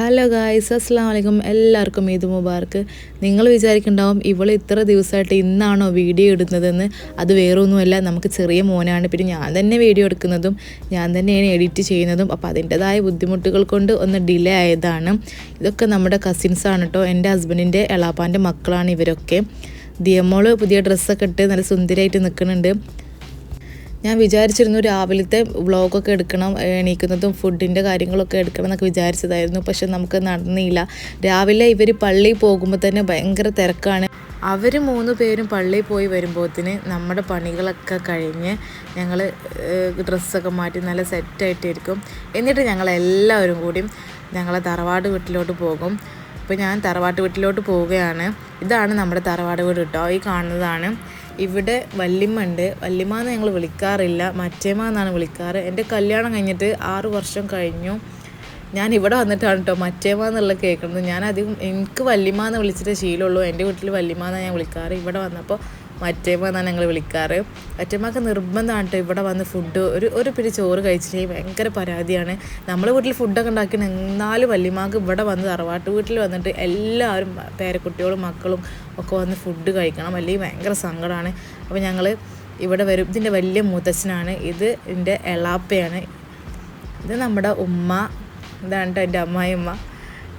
Hello guys അസ്സാം വലൈക്കും എല്ലാവർക്കും ഈദ് മുബാർക്ക് നിങ്ങൾ വിചാരിക്കുന്നുണ്ടാവും ഇവൾ ഇത്ര ദിവസമായിട്ട് ഇന്നാണോ വീഡിയോ ഇടുന്നതെന്ന്. അത് വേറൊന്നുമല്ല നമുക്ക് ചെറിയ മോനാണ്. പിന്നെ ഞാൻ തന്നെ വീഡിയോ എടുക്കുന്നതും ഞാൻ തന്നെയാണ് എഡിറ്റ് ചെയ്യുന്നതും. അപ്പോൾ അതിന്റെതായ ബുദ്ധിമുട്ടുകൾ കൊണ്ട് ഒന്ന് ഡിലേ ആയതാണ്. ഇതൊക്കെ നമ്മുടെ കസിൻസാണ് കേട്ടോ എന്റെ ഹസ്ബൻഡിന്റെ എളാപ്പാന്റെ മക്കളാണ് ഇവരൊക്കെ. ദിയമോൾ പുതിയ ഡ്രസ്സൊക്കെ ഇട്ട് നല്ല സുന്ദരമായിട്ട് നിൽക്കുന്നുണ്ട്. ഞാൻ വിചാരിച്ചിരുന്നു രാവിലത്തെ വ്ളോഗൊക്കെ എടുക്കണം എണീക്കുന്നതും ഫുഡിന്റെ കാര്യങ്ങളൊക്കെ എടുക്കണം എന്നൊക്കെ വിചാരിച്ചതായിരുന്നു. പക്ഷെ നമുക്ക് നടന്നില്ല. രാവിലെ ഇവർ പള്ളിയിൽ പോകുമ്പോൾ തന്നെ ഭയങ്കര തിരക്കാണ്. അവർ മൂന്ന് പേരും പള്ളിയിൽ പോയി വരുമ്പോഴത്തിന് നമ്മുടെ പണികളൊക്കെ കഴിഞ്ഞ് ഞങ്ങൾ ഡ്രസ്സൊക്കെ മാറ്റി നല്ല സെറ്റായിട്ടിരിക്കും. എന്നിട്ട് ഞങ്ങളെല്ലാവരും കൂടിയും ഞങ്ങളെ തറവാട് വീട്ടിലോട്ട് പോകും. അപ്പോൾ ഞാൻ തറവാട്ട് വീട്ടിലോട്ട് പോവുകയാണ്. ഇതാണ് നമ്മുടെ തറവാട് വീട് കേട്ടോ ഈ കാണുന്നതാണ്. ഇവിടെ വല്യമ്മ ഉണ്ട് വല്യമ്മ എന്ന് ഞങ്ങൾ വിളിക്കാറില്ല. മറ്റേമ്മ എന്നാണ് വിളിക്കാറ്. എന്റെ കല്യാണം കഴിഞ്ഞിട്ട് ആറ് വർഷം കഴിഞ്ഞു. ഞാൻ ഇവിടെ വന്നിട്ടാണ് കേട്ടോ മറ്റേമ്മ എന്നുള്ള കേൾക്കുന്നത്. ഞാൻ അധികം എനിക്ക് വല്യമ്മ എന്ന് വിളിച്ചിട്ട് ശീലമുള്ളൂ. എന്റെ വീട്ടിൽ വല്യമ്മ എന്നാണ് ഞാൻ വിളിക്കാറ്. ഇവിടെ വന്നപ്പോൾ മറ്റേമ്മ എന്നാണ് ഞങ്ങൾ വിളിക്കാറ്. മറ്റേമ്മക്ക് നിർബന്ധമാണ് കേട്ടോ ഇവിടെ വന്ന് ഫുഡ് ഒരു ഒരു പിടി ചോറ് കഴിച്ചില്ലെങ്കിൽ ഭയങ്കര പരാതിയാണ്. നമ്മളെ വീട്ടിൽ ഫുഡൊക്കെ ഉണ്ടാക്കി എന്നാലും വല്യമ്മക്ക് ഇവിടെ വന്ന് തറവാട്ട് വീട്ടിൽ വന്നിട്ട് എല്ലാവരും പേരക്കുട്ടികളും മക്കളും ഒക്കെ വന്ന് ഫുഡ് കഴിക്കണം. അല്ലെങ്കിൽ ഭയങ്കര സങ്കടമാണ് അപ്പോൾ ഞങ്ങൾ ഇവിടെ വരും. ഇതിന്റെ വലിയ മുത്തച്ഛനാണ്. ഇത് എന്റെ എളാപ്പയാണ്. ഇത് നമ്മുടെ ഉമ്മ ഇതാണ് എന്റെ അമ്മായിയമ്മ.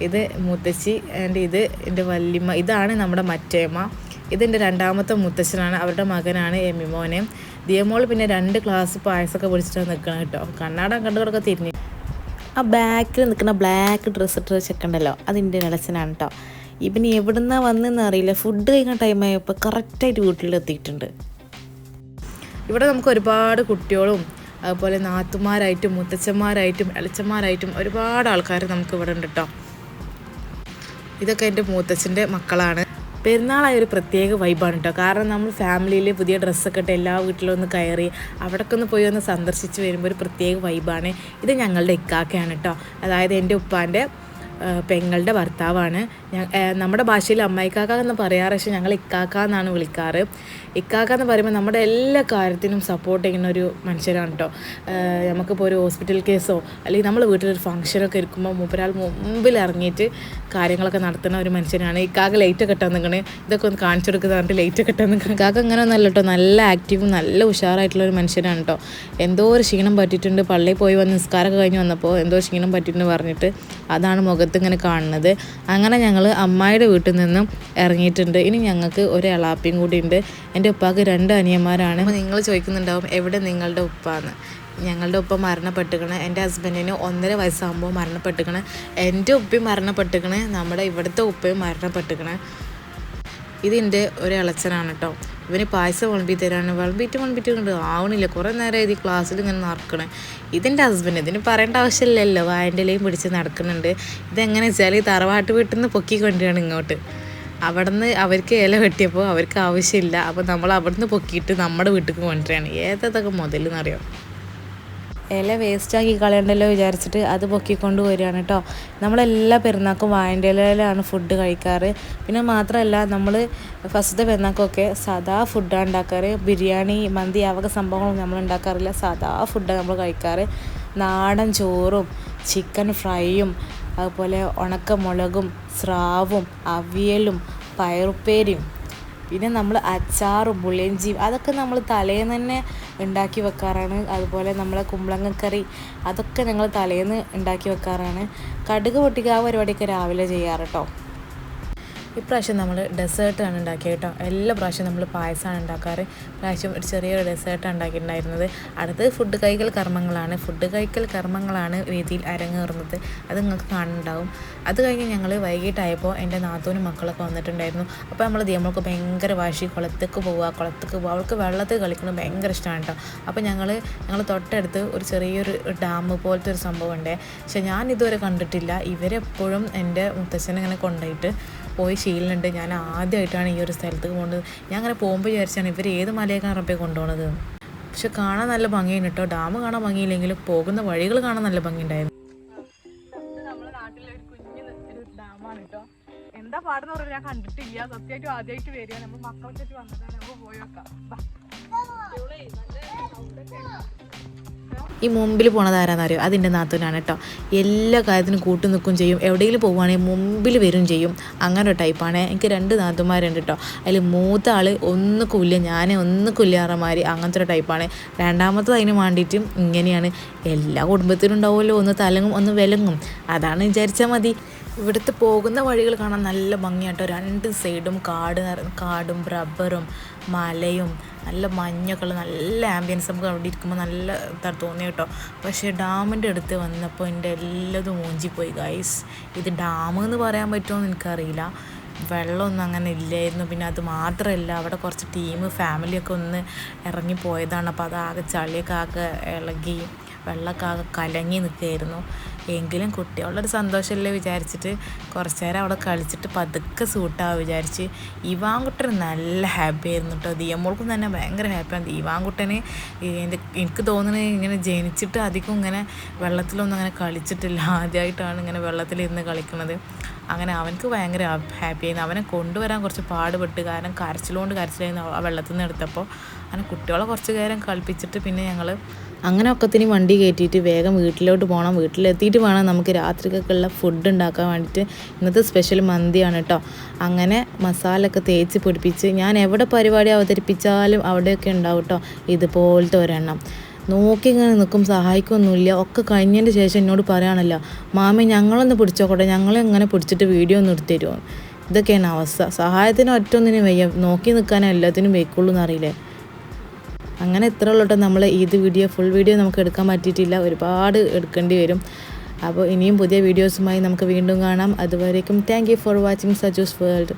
ഇത് മുത്തശ്ശി ആൻഡ് ഇത് എന്റെ വല്യമ്മ. ഇതാണ് നമ്മുടെ മറ്റേമ്മ. ഇതെന്റെ രണ്ടാമത്തെ മുത്തശ്ശനാണ്. അവരുടെ മകനാണ് എമ്മിമോനെ ദിയമോൾ പിന്നെ രണ്ട് ക്ലാസ് പായസമൊക്കെ പിടിച്ചിട്ടാണ് നിൽക്കണം കേട്ടോ. കണ്ണാടം കണ്ടുകൊക്കെ തിരിഞ്ഞ്. ആ ബാക്കിൽ നിൽക്കുന്ന ബ്ലാക്ക് ഡ്രസ്സ് ഇട്ട ചെക്കണ്ടല്ലോ അതിന്റെ ഇളച്ചനാണ് കേട്ടോ ഇവന് എവിടുന്നാ വന്നെന്ന് അറിയില്ല. ഫുഡ് കഴിക്കുന്ന ടൈമായപ്പോൾ കറക്റ്റായിട്ട് വീട്ടിലെത്തിയിട്ടുണ്ട്. ഇവിടെ നമുക്ക് ഒരുപാട് കുട്ടികളും അതുപോലെ നാത്തുമാരായിട്ടും മുത്തച്ഛന്മാരായിട്ടും ഇളച്ചന്മാരായിട്ടും ഒരുപാട് ആൾക്കാർ നമുക്ക് ഇവിടെ ഉണ്ട് കേട്ടോ ഇതൊക്കെ എന്റെ മൂത്തച്ഛന്റെ മക്കളാണ്. പെരുന്നാളായ ഒരു പ്രത്യേക വൈബാണ് കേട്ടോ കാരണം നമ്മൾ ഫാമിലിയിൽ പുതിയ ഡ്രസ്സൊക്കെ ഇട്ട് എല്ലാ വീട്ടിലും ഒന്ന് കയറി അവിടെയൊക്കെ ഒന്ന് പോയി ഒന്ന് സന്ദർശിച്ച് വരുമ്പോൾ ഒരു പ്രത്യേക വൈബാണ് ഇത് ഞങ്ങളുടെ ഇക്കാക്കയാണ് കേട്ടോ അതായത് എന്റെ ഉപ്പാന്റെ പെങ്ങളുടെ ഭർത്താവാണ്. നമ്മുടെ ഭാഷയിൽ അമ്മായിക്കാക്ക എന്ന് പറയാറ് പക്ഷേ ഞങ്ങൾ ഇക്കാക്ക എന്നാണ് വിളിക്കാറ്. ഇക്കാക്ക എന്ന് പറയുമ്പോൾ നമ്മുടെ എല്ലാ കാര്യത്തിനും സപ്പോർട്ട് ചെയ്യുന്ന ഒരു മനുഷ്യരാണ് കേട്ടോ നമുക്കിപ്പോൾ ഒരു ഹോസ്പിറ്റൽ കേസോ അല്ലെങ്കിൽ നമ്മൾ വീട്ടിലൊരു ഫംഗ്ഷനൊക്കെ ഇരിക്കുമ്പോൾ മൂപ്പരാൾ മുമ്പിൽ ഇറങ്ങിയിട്ട് കാര്യങ്ങളൊക്കെ നടത്തുന്ന ഒരു മനുഷ്യനാണ്. ഇക്കാക്ക ലൈറ്റ് കെട്ടാൻ നിൽക്കണേ ഇതൊക്കെ ഒന്ന് കാണിച്ചു കൊടുക്കുക പറഞ്ഞിട്ട് ലൈറ്റ് കെട്ടാൻ നിൽക്കണം ഇക്കാക്ക അങ്ങനെ ഒന്നല്ല കേട്ടോ നല്ല ആക്റ്റീവും നല്ല ഉഷാറായിട്ടുള്ള ഒരു മനുഷ്യനാണ് കേട്ടോ എന്തോ ഒരു ക്ഷീണം പറ്റിയിട്ടുണ്ട്. പള്ളിയിൽ പോയി വന്ന് നിസ്കാരമൊക്കെ കഴിഞ്ഞ് വന്നപ്പോൾ എന്തോ ക്ഷീണം പറ്റിയിട്ടുണ്ട് പറഞ്ഞിട്ട് അതാണ് മുഖത്ത് ഇങ്ങനെ കാണുന്നത്. അങ്ങനെ ഞങ്ങൾ അമ്മായിയുടെ വീട്ടിൽ നിന്നും ഇറങ്ങിയിട്ടുണ്ട്. ഇനി ഞങ്ങൾക്ക് ഒരു എളാപ്പിയും കൂടി ഉണ്ട്. എന്റെ ഉപ്പാക്ക് രണ്ട് അനിയന്മാരാണ്. നിങ്ങൾ ചോദിക്കുന്നുണ്ടാവും എവിടെ നിങ്ങളുടെ ഉപ്പാന്ന്? ഞങ്ങളുടെ ഉപ്പ മരണപ്പെട്ടിക്കണ് എന്റെ ഹസ്ബൻഡിന് ഒന്നര വയസ്സാകുമ്പോൾ മരണപ്പെട്ടിക്കണ് എന്റെ ഉപ്പയും മരണപ്പെട്ടിക്കണ് നമ്മുടെ ഇവിടുത്തെ ഉപ്പയും മരണപ്പെട്ടിക്കണ് ഇതിന്റെ ഒരു ഇളച്ചനാണ് കേട്ടോ ഇവന് പായസം വിളമ്പി തരാണ്. വിളമ്പിയിട്ട് വിളമ്പിയിട്ട് കൊണ്ട് ആവണില്ല. കുറേ നേരം ഇത് ക്ലാസ്സിൽ ഇങ്ങനെ നടക്കണേ. ഇതിന്റെ ഹസ്ബൻഡ് ഇതിന് പറയേണ്ട ആവശ്യമില്ലല്ലോ. വായന്റെ ഇലയും പിടിച്ച് നടക്കുന്നുണ്ട്. ഇതെങ്ങനെ വെച്ചാൽ തറവാട്ട് വീട്ടിൽ നിന്ന് പൊക്കി ഇങ്ങോട്ട്. അവിടുന്ന് അവർക്ക് ഇല വെട്ടിയപ്പോൾ അവർക്ക് ആവശ്യമില്ല. അപ്പോൾ നമ്മൾ അവിടുന്ന് പൊക്കിയിട്ട് നമ്മുടെ വീട്ടിലേക്ക് കൊണ്ടുവരികയാണ്. ഏതൊക്കെ മുതലെന്നറിയാം? ഇല വേസ്റ്റാക്കി കളയണ്ടല്ലോ വിചാരിച്ചിട്ട് അത് പൊക്കിക്കൊണ്ട് വരികയാണ് കേട്ടോ. നമ്മളെല്ലാ പെരുന്നാക്കും വായന്റെ ഇലയിലാണ് ഫുഡ് കഴിക്കാറ്. പിന്നെ മാത്രമല്ല നമ്മൾ ഫസ്റ്റത്തെ പെരുന്നാക്കൊക്കെ സാധാ ഫുഡാണ് ഉണ്ടാക്കാറ്. ബിരിയാണി മന്തി അവക സംഭവങ്ങളൊന്നും നമ്മൾ ഉണ്ടാക്കാറില്ല. സാധാ ഫുഡാണ് നമ്മൾ കഴിക്കാറ്. നാടൻ ചോറും ചിക്കൻ ഫ്രൈയും അതുപോലെ ഉണക്കമുളകും സ്രാവും അവിയലും പയറുപ്പേരിയും. പിന്നെ നമ്മൾ അച്ചാറും പുളിയഞ്ചിയും അതൊക്കെ നമ്മൾ തലേന്ന് തന്നെ ഉണ്ടാക്കി വെക്കാറാണ്. അതുപോലെ നമ്മളെ കുമ്പളങ്ങക്കറി അതൊക്കെ ഞങ്ങൾ തലേന്ന് ഉണ്ടാക്കി വെക്കാറാണ്. കടുക് പൊട്ടിക്കുക ആ പരിപാടിയൊക്കെ രാവിലെ ചെയ്യാറ് കേട്ടോ ഇപ്രാവശ്യം നമ്മൾ ഡെസേർട്ടാണ് ഉണ്ടാക്കിയത് കേട്ടോ. എല്ലാ പ്രാവശ്യം നമ്മൾ പായസമാണ് ഉണ്ടാക്കാറ്. പ്രാവശ്യം ഒരു ചെറിയൊരു ഡെസേർട്ടാണ് ഉണ്ടാക്കിയിട്ടുണ്ടായിരുന്നത്. അടുത്തത് ഫുഡ് കൈകൾ കർമ്മങ്ങളാണ്. ഫുഡ് കൈകൾ കർമ്മങ്ങളാണ് രീതിയിൽ അരങ്ങേറുന്നത്. അത് നിങ്ങൾക്ക് കാണുന്നുണ്ടാവും. അത് കഴിഞ്ഞ് ഞങ്ങൾ വൈകിട്ടായപ്പോൾ എന്റെ നാത്തൂനും മക്കളൊക്കെ വന്നിട്ടുണ്ടായിരുന്നു. അപ്പോൾ നമ്മൾ നമ്മൾക്ക് ഭയങ്കര വാശി. കുളത്തേക്ക് പോവുക കുളത്തേക്ക് പോവുക. അവൾക്ക് വെള്ളത്തിൽ കളിക്കുന്നത് ഭയങ്കര ഇഷ്ടമാണ് കേട്ടോ. അപ്പോൾ ഞങ്ങൾ ഞങ്ങൾ തൊട്ടടുത്ത് ഒരു ചെറിയൊരു ഡാം പോലത്തെ ഒരു സംഭവം ഉണ്ട്. പക്ഷേ ഞാൻ ഇതുവരെ കണ്ടിട്ടില്ല. ഇവരെപ്പോഴും എന്റെ മുത്തച്ഛനെ ഇങ്ങനെ കൊണ്ടുപോയിട്ട് പോയി ശീലമുണ്ട്. ഞാൻ ആദ്യമായിട്ടാണ് ഈ ഒരു സ്ഥലത്തേക്ക് പോകുന്നത്. ഞാൻ അങ്ങനെ പോകുമ്പോൾ വിചാരിച്ചാണ് ഇവർ ഏത് മലയേക്കാണ് റബ്ബെ കൊണ്ടുപോകുന്നത് പക്ഷെ കാണാൻ നല്ല ഭംഗിയാണ് കേട്ടോ. ഡാം കാണാൻ ഭംഗിയില്ലെങ്കിലും പോകുന്ന വഴികൾ കാണാൻ നല്ല ഭംഗിയുണ്ടായിരുന്നു. എന്താ പാടുന്ന പറഞ്ഞാൽ ഞാൻ കണ്ടിട്ടില്ല. സത്യമായിട്ടും ആദ്യമായിട്ട് വരിക. നമ്മൾ മക്കളൊക്കെ വന്നതാണ്. നമുക്ക് പോയി വെക്കാം. ഈ മുമ്പിൽ പോണത് ആരാന്നറിയോ അതിന്റെ നാത്തൂനാണ് കേട്ടോ. എല്ലാ കാര്യത്തിനും കൂട്ടു നിൽക്കും ചെയ്യും. എവിടെയെങ്കിലും പോവുകയാണെങ്കിൽ മുമ്പിൽ വരും ചെയ്യും. അങ്ങനെ ഒരു ടൈപ്പാണ് എനിക്ക് രണ്ട് നാത്തുമാരുണ്ട് കേട്ടോ. അതിൽ മൂത്ത ആൾ കുല്ല ഞാൻ ഒന്ന് അറമാര് അങ്ങനത്തെ ഒരു ടൈപ്പാണ് രണ്ടാമത്തത് അതിന് വേണ്ടിയിട്ടും ഇങ്ങനെയാണ്. എല്ലാ കുടുംബത്തിലും ഉണ്ടാവുമല്ലോ. ഒന്ന് തലങ്ങും ഒന്ന് വിലങ്ങും. അതാണ് വിചാരിച്ചാൽ മതി. ഇവിടുത്തെ പോകുന്ന വഴികൾ കാണാൻ നല്ല ഭംഗിയാട്ടോ രണ്ട് സൈഡും കാട് കാടും റബ്ബറും മലയും നല്ല മഞ്ഞൊക്കെ ഉള്ള നല്ല ആംബിയൻസ് നമുക്ക് അവിടെ ഇരിക്കുമ്പോൾ നല്ല ഇതാണ് തോന്നി കേട്ടോ. പക്ഷേ ഡാമിന്റെ അടുത്ത് വന്നപ്പോൾ എന്റെ എല്ലാതും മൂഞ്ചിപ്പോയി ഗൈസ് ഇത് ഡാം എന്ന് പറയാൻ പറ്റുമോ എനിക്കറിയില്ല. വെള്ളമൊന്നും അങ്ങനെ ഇല്ലായിരുന്നു. പിന്നെ അത് മാത്രമല്ല അവിടെ കുറച്ച് ടീം ഫാമിലിയൊക്കെ ഒന്ന് ഇറങ്ങി പോയതാണ്. അപ്പോൾ അതാകെ ചളിയൊക്കെ ആകെ ഇളകി വെള്ളമൊക്കെ ആകെ കലങ്ങി നിൽക്കുകയായിരുന്നു. എങ്കിലും കുട്ടികളുടെ ഒരു സന്തോഷമല്ലേ വിചാരിച്ചിട്ട് കുറച്ച് നേരം അവിടെ കളിച്ചിട്ട് പതുക്കെ സൂട്ടാവുക വിചാരിച്ച് ഇവാൻകുട്ടൻ നല്ല ഹാപ്പി ആയിരുന്നു കേട്ടോ ദിയമ്മോൾക്കും തന്നെ ഭയങ്കര ഹാപ്പിയാണ് ദിവാൻകുട്ടന് എന്റെ എനിക്ക് തോന്നുന്നത് ഇങ്ങനെ ജനിച്ചിട്ട് അധികം ഇങ്ങനെ വെള്ളത്തിലൊന്നും അങ്ങനെ കളിച്ചിട്ടില്ല. ആദ്യമായിട്ടാണ് ഇങ്ങനെ വെള്ളത്തിലിരുന്ന് കളിക്കുന്നത്. അങ്ങനെ അവനക്ക് ഭയങ്കര ഹാപ്പി ആയിരുന്നു. അവനെ കൊണ്ടുവരാൻ കുറച്ച് പാടുപെട്ട് കാരണം കരച്ചിലുകൊണ്ട് കരച്ചിലായിരുന്നു ആ വെള്ളത്തിൽ നിന്ന് എടുത്തപ്പോൾ. അങ്ങനെ കുട്ടികളെ കുറച്ച് നേരം കളിപ്പിച്ചിട്ട് പിന്നെ ഞങ്ങൾ അങ്ങനെ ഒക്കത്തിന് വണ്ടി കയറ്റിയിട്ട് വേഗം വീട്ടിലോട്ട് പോകണം വീട്ടിലെത്തിയിട്ട് വേണം നമുക്ക് രാത്രിക്കൊക്കെയുള്ള ഫുഡ് ഉണ്ടാക്കാൻ വേണ്ടിയിട്ട്. ഇന്നത്തെ സ്പെഷ്യൽ മന്തിയാണ് കേട്ടോ അങ്ങനെ മസാല ഒക്കെ തേച്ച് പിടിപ്പിച്ച് ഞാൻ എവിടെ പരിപാടി അവതരിപ്പിച്ചാലും അവിടെയൊക്കെ ഉണ്ടാവും കേട്ടോ ഇതുപോലത്തെ ഒരെണ്ണം. നോക്കി ഇങ്ങനെ നിൽക്കും സഹായിക്കൊന്നുമില്ല. ഒക്കെ കഴിഞ്ഞതിന്റെ ശേഷം എന്നോട് പറയാണല്ലോ മാമി ഞങ്ങളൊന്ന് പിടിച്ചോക്കോട്ടെ. ഞങ്ങളെ എങ്ങനെ പിടിച്ചിട്ട് വീഡിയോ ഒന്ന് എടുത്തുതരുമോ ഇതൊക്കെയാണ് അവസ്ഥ. സഹായത്തിന് ഒറ്റൊന്നിനും വയ്യ. നോക്കി നിൽക്കാനേ എല്ലാത്തിനും വെക്കുള്ളൂ എന്നറിയില്ലേ? അങ്ങനെ ഇത്ര ഉള്ളട്ടോ നമ്മൾ ഇത് വീഡിയോ ഫുൾ വീഡിയോ നമുക്ക് എടുക്കാൻ പറ്റിയിട്ടില്ല. ഒരുപാട് എടുക്കേണ്ടി വരും. അപ്പോൾ ഇനിയും പുതിയ വീഡിയോസുമായി നമുക്ക് വീണ്ടും കാണാം. അതുവരേക്കും thank for watching Saju's World